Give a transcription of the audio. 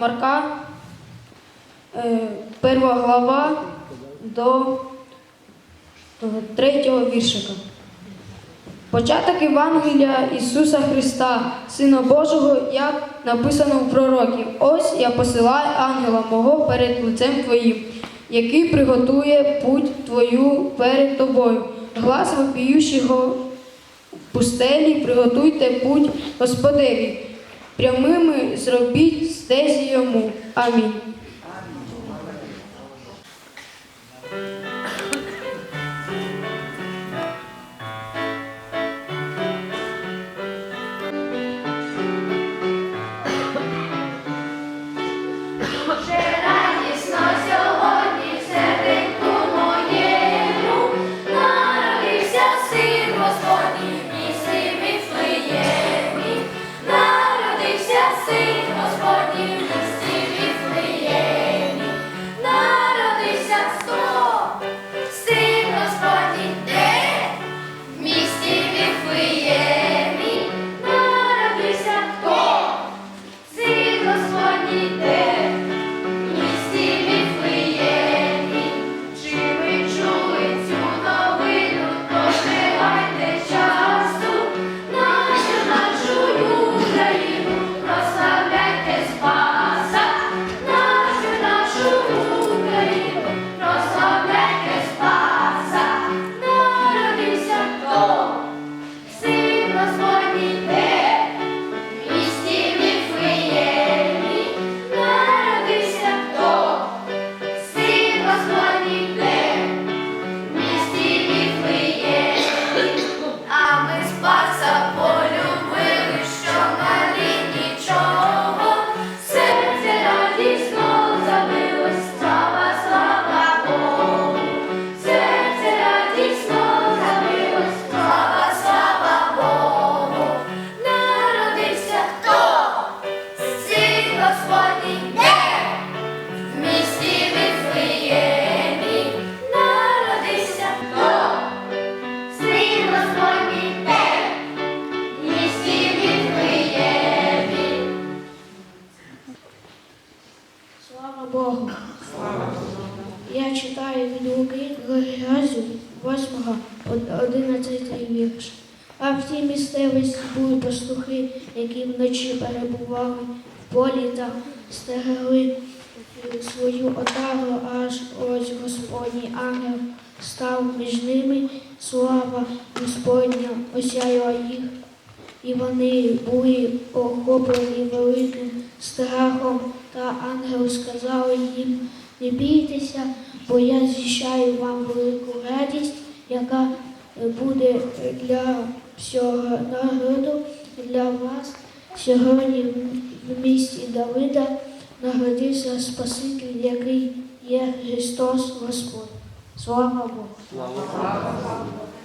Марка, е, перша глава до третього віршика. Початок Євангелія Ісуса Христа, Сина Божого, як написано у пророків. Ось я посилаю ангела мого перед лицем Твоїм, який приготує путь Твою перед тобою. Глас вопіющого в пустелі, приготуйте путь Господеві. Прямими зробіть стезі йому. Амінь. Господній де? Читаю від Луки Грязю 8, 11 вірш. А в тій місцевості були пастухи, які вночі перебували в полі та стерегли свою отару, аж ось Господній ангел став між ними, слава Господня осяяла їх, і вони були охоплені великим страхом, та ангел сказав їм, не бійтеся, бо я зіщаю вам велику радість, яка буде для всього народу, для вас. Сьогодні в місті Давида народився Спаситель, який є Христос Господь. Слава Богу! Прийшов